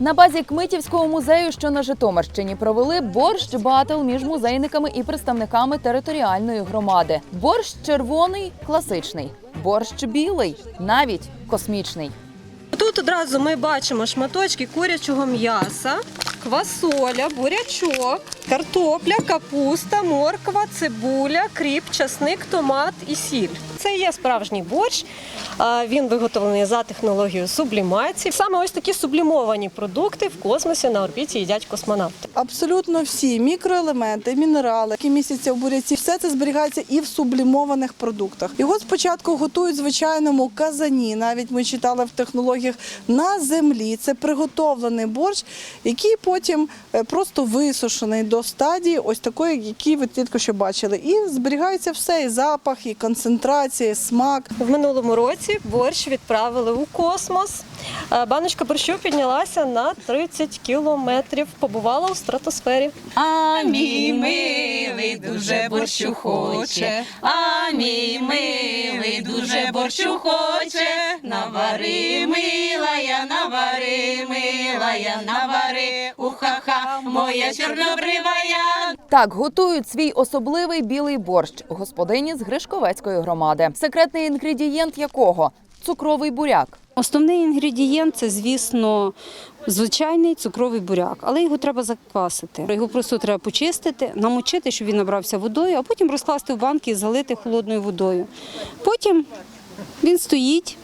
На базі Кмитівського музею, що на Житомирщині, провели борщ батл між музейниками і представниками територіальної громади. Борщ червоний класичний, борщ білий, навіть космічний. Тут одразу ми бачимо шматочки курячого м'яса, квасоля, бурячок, картопля, капуста, морква, цибуля, кріп, часник, томат і сіль. Це є справжній борщ. Він виготовлений за технологією сублімації. Саме ось такі сублімовані продукти в космосі на орбіті їдять космонавти. Абсолютно всі мікроелементи, мінерали, які містяться в буряці, все це зберігається і в сублімованих продуктах. Його спочатку готують в звичайному казані. Навіть ми читали в технологіях на землі. Це приготовлений борщ, який потім е, просто висушений до стадії, ось такої, які ви тільки що бачили. І зберігається все: і запах, і концентрація, і смак. В минулому році борщ відправили у космос. Е, Баночка борщу піднялася на 30 кілометрів, побувала у стратосфері. А мій милий дуже борщу хоче, а мій милий дуже борщу хоче, навари, милая, навари, милая, навари, уха-ха, моя чорнобривая. Так готують свій особливий білий борщ господині з Гришковецької громади. Секретний інгредієнт якого цукровий буряк. Основний інгредієнт це, звісно, звичайний цукровий буряк, але його треба заквасити. Його просто треба почистити, намочити, щоб він набрався водою, а потім розкласти в банки і залити холодною водою. Потім він стоїть,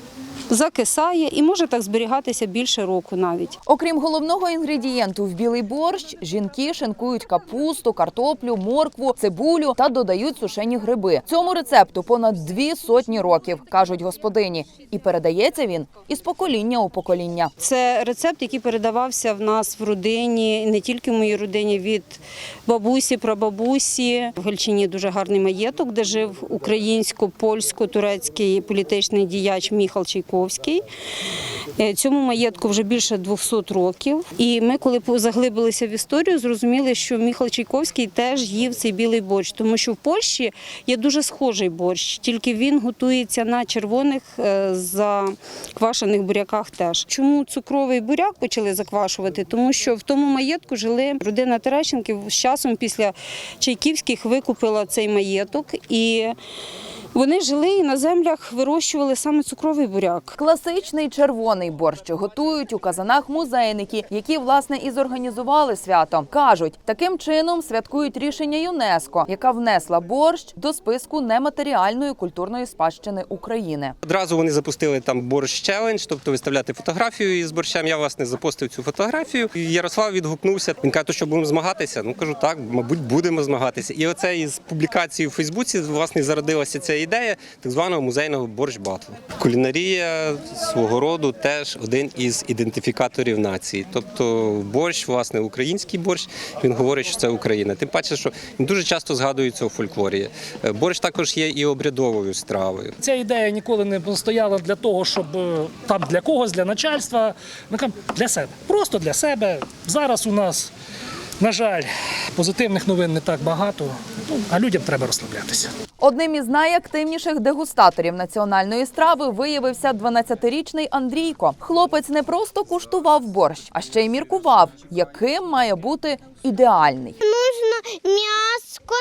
закисає і може так зберігатися більше року навіть. Окрім головного інгредієнту в білий борщ, жінки шинкують капусту, картоплю, моркву, цибулю та додають сушені гриби. Цьому рецепту понад дві сотні років, кажуть господині, і передається він із покоління у покоління. Це рецепт, який передавався в нас в родині, не тільки в моїй родині, від бабусі, прабабусі. В Гальчині дуже гарний маєток, де жив українсько-польсько-турецький політичний діяч Міхал Чайковський. Е, Цьому маєтку вже більше 200 років. І ми, коли заглибилися в історію, зрозуміли, що Міхал Чайковський теж їв цей білий борщ, тому що в Польщі є дуже схожий борщ, тільки він готується на червоних е, заквашених буряках теж. Чому цукровий буряк почали заквашувати? Тому що в тому маєтку жили родина Терещенків з часом після Чайківських викупила цей маєток і. Вони жили і на землях вирощували саме цукровий буряк. Класичний червоний борщ готують у казанах музейники, які власне і зорганізували свято. кажуть, таким чином святкують рішення ЮНЕСКО, яка внесла борщ до списку нематеріальної культурної спадщини України. Одразу вони запустили там борщ челендж, тобто виставляти фотографію із борщем. Я власне запостив цю фотографію. Ярослав відгукнувся. Він каже, «То що будемо змагатися. Ну кажу, так, мабуть, будемо змагатися. І оце із публікації у Фейсбуці власне зародилася ця ідея так званого музейного борщ батлу. Кулінарія свого роду теж один із ідентифікаторів нації. Тобто борщ, власне, український борщ, він говорить, що це Україна. Тим паче, що він дуже часто згадується у фольклорі. Е, Борщ також є і обрядовою стравою. Ця ідея ніколи не стояла для того, щоб е, там для когось, для начальства. Кажемо для себе. Просто для себе. Зараз у нас, на жаль, позитивних новин не так багато, ну, а людям треба розслаблятися. Одним із найактивніших дегустаторів національної страви виявився 12-річний Андрійко. Хлопець не просто куштував борщ, а ще й міркував, яким має бути ідеальний. Мяско,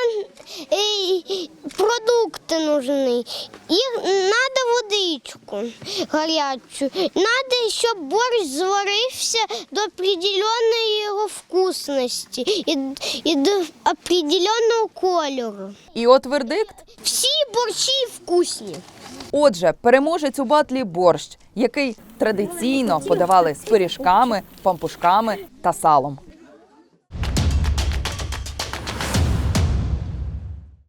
и продукты нужны. Их надо водичку горячую. Надо, щоб борщ зварився до определенної його вкусності і, і до определенного кольору. І от вердикт. Всі борщі вкусні. Отже, переможець у батлі борщ, який традиційно подавали з пиріжками, пампушками та салом.